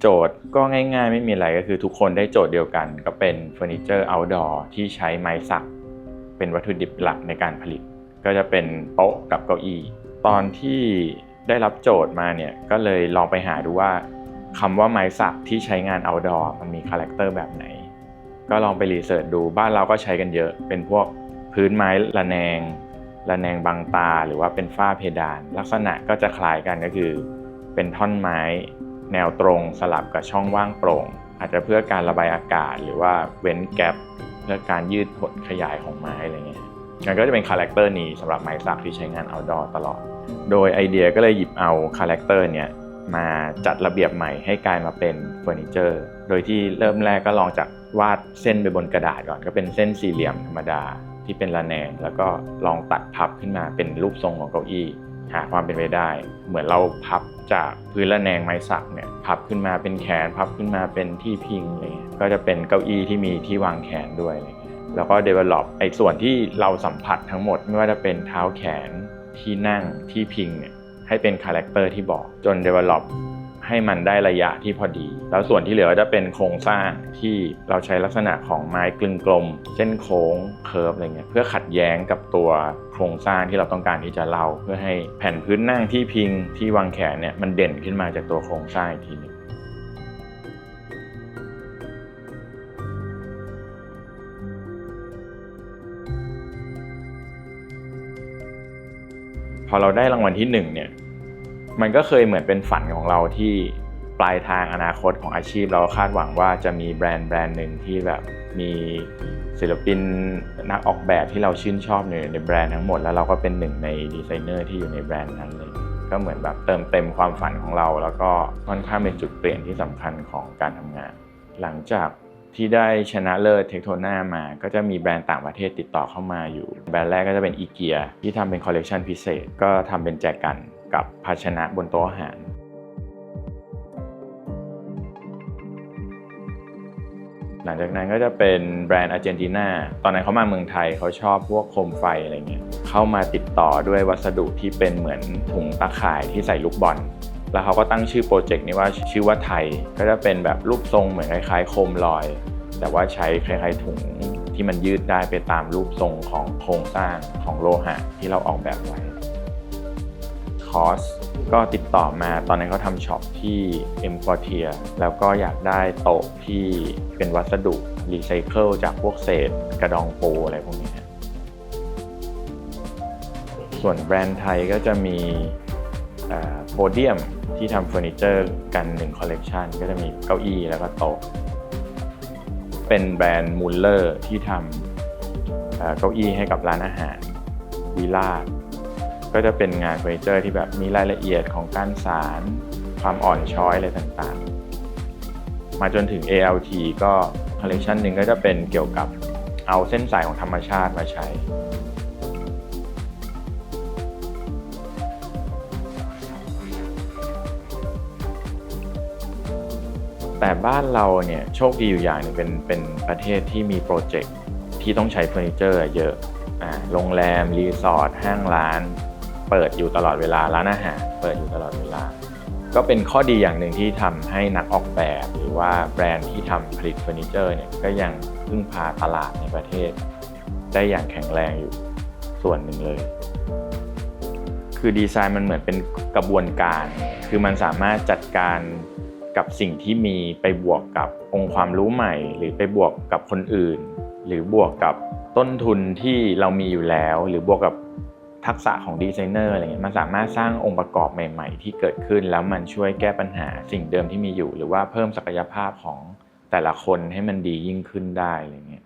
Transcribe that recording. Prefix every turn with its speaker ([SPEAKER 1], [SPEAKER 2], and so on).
[SPEAKER 1] โจทย์ก็ง่ายๆ ไม่มีอะไรก็คือทุกคนได้โจทย์เดียวกัน ก็เป็นเฟอร์นิเจอร์ outdoor ที่ใช้ไม้สัก เป็นวัตถุดิบหลักในการผลิต ก็จะเป็นโต๊ะกับเก้าอี้ ตอนที่ได้รับโจทย์มาเนี่ยก็เลยลองไปหาดูว่าคำว่าไม้สักที่ใช้งาน outdoor มันมีคาแรคเตอร์แบบไหน ก็ลองไปรีเสิร์ชดูบ้านเราก็ใช้กันเยอะ เป็นพวกพื้นไม้ระแนงระแนงบางตาหรือว่าเป็นฝ้าเพดาน ลักษณะก็จะคล้ายกันก็คือ เป็นท่อนไม้ แนวตรงสลับกับช่องว่างโปร่ง อาจจะเพื่อการระบายอากาศ หรือว่าเว้นแกลบเพื่อการยืดหดขยายของไม้อะไรเงี้ยมันก็จะเป็นคาแรคเตอร์นี้สำหรับไม้สักที่ใช้งาน outdoor ตลอด โดยไอเดียก็เลยหยิบเอาคาแรคเตอร์เนี่ยมาจัดระเบียบใหม่ให้กลายมาเป็นเฟอร์นิเจอร์ โดยที่เริ่มแรกก็ลองจากวาดเส้นไปบนกระดาษก่อน ก็เป็นเส้นสี่เหลี่ยมธรรมดาที่เป็นระแนง แล้วก็ลองตัดพับขึ้นมาเป็นรูปทรงของเก้าอี้ หาความเป็นไปได้ เหมือนเราพับจากพื้นระแนงไม้สักเนี่ยพับขึ้นมาเป็นแขน พับขึ้นมาเป็นที่พิงอะไรเงี้ยก็จะเป็นเก้าอี้ที่มีที่วางแขนด้วยอะไรเงี้ยแล้วก็ develop ไอ้ส่วนที่เราสัมผัสทั้งหมด ไม่ว่าจะเป็นเท้าแขนที่นั่งที่พิงเนี่ยให้เป็นคาแรคเตอร์ที่บอกจน develop ให้มันได้ระยะที่พอดี แล้วส่วนที่เหลือจะเป็นโครงสร้างที่เราใช้ลักษณะของไม้กลึงกลม เส้นโค้งเคิร์ฟอะไรเงี้ยเพื่อขัดแย้งกับตัวโครงสร้างที่เราต้องการที่จะเล่า เพื่อให้แผ่นพื้นนั่งที่พิงที่วางแขนเนี่ยมันเด่นขึ้นมาจากตัวโครงสร้างอีกทีหนึงพอเราได้รางวัลที่หนึ่งเนี่ย มันก็เคยเหมือนเป็นฝันของเราที่ปลายทางอนาคตของอาชีพเราคาดหวังว่าจะมีแบรนด์แบรนด์หนึ่งที่แบบมีศิลปินนักออกแบบที่เราชื่นชอบในในแบรนด์ทั้งหมด แล้วเราก็เป็นหนึ่งในดีไซเนอร์ที่อยู่ในแบรนด์นั้นเลยก็เหมือนแบบเติมเต็มความฝันของเรา แล้วก็ค่อนข้างเป็นจุดเปลี่ยนที่สำคัญของการทำงาน หลังจากที่ได้ชนะเลิศเทคโทนามา ก็จะมีแบรนด์ต่างประเทศติดต่อเข้ามาอยู่ แบรนด์แรกก็จะเป็นอีเกียที่ทำเป็นคอลเลกชันพิเศษ ก็ทำเป็นแจกัน กับภาชนะบนโต๊ะอาหาร หลังจากนั้นก็จะเป็นแบรนด์อาร์เจนตินาตอนนั้นเขามาเมืองไทยเขาชอบพวกโคมไฟอะไรเงี้ยเข้ามาติดต่อด้วยวัสดุที่เป็นเหมือนถุงตาข่ายที่ใส่ลูกบอลแล้วเขาก็ตั้งชื่อโปรเจกต์นี้ว่าชื่อว่าไทย ก็จะเป็นแบบรูปทรงเหมือนคล้ายๆ โคมลอย แต่ว่าใช้คล้ายๆถุงที่มันยืดได้ไปตามรูปทรงของโครงสร้างของโลหะที่เราออกแบบไว้ คอสก็ติดต่อมาตอนนั้นเขาทำช็อปที่เอ็ม o อเ r ียแล้วก็อยากได้โต๊ะที่เป็นวัสดุรีไซเคิลจากพวกเศษกระดองปูอะไรพวกนี้ ส่วนแบรนด์ไทยก็จะมีโพเดียมที่ทำเฟอร์นิเจอร์กันหนึ่งคอลเลกชันก็จะมีเก้าอี้แล้วก็โต๊ะ เป็นแบรนด์มูลเลอร์ที่ทำเก้าอี้ให้กับร้านอาหารวีล่า ก็จะเป็นงานเฟอร์นิเจอร์ที่แบบมีรายละเอียดของการสารความอ่อนช้อยอะไรต่างๆ มาจนถึง ALT ก็คอลเลคชันหนึ่งก็จะเป็นเกี่ยวกับเอาเส้นสายของธรรมชาติมาใช้แต่บ้านเราเนี่ยโชคดีอยู่อย่างนึงเป็นเป็นประเทศที่มีโปรเจกต์ที่ต้องใช้เฟอร์นิเจอร์เยอะอ่าโรงแรม รีสอร์ทห้างร้าน เปิดอยู่ตลอดเวลาร้านอาหารเปิดอยู่ตลอดเวลา ก็เป็นข้อดีอย่างหนึ่งที่ทำให้นักออกแบบ หรือว่าแบรนด์ที่ทำผลิตเฟอร์นิเจอร์เนี่ยก็ยังพึ่งพาตลาดในประเทศ ได้อย่างแข็งแรงอยู่ส่วนหนึ่งเลย คือดีไซน์มันเหมือนเป็นกระบวนการ คือมันสามารถจัดการกับสิ่งที่มีไปบวกกับองค์ความรู้ใหม่ หรือไปบวกกับคนอื่น หรือบวกกับต้นทุนที่เรามีอยู่แล้ว หรือบวกกับ ทักษะของดีไซเนอร์อะไรเงี้ยมันสามารถสร้างองค์ประกอบใหม่ ๆ ที่เกิดขึ้น แล้วมันช่วยแก้ปัญหาสิ่งเดิมที่มีอยู่ หรือว่าเพิ่มศักยภาพของแต่ละคนให้มันดียิ่งขึ้นได้อะไรเงี้ย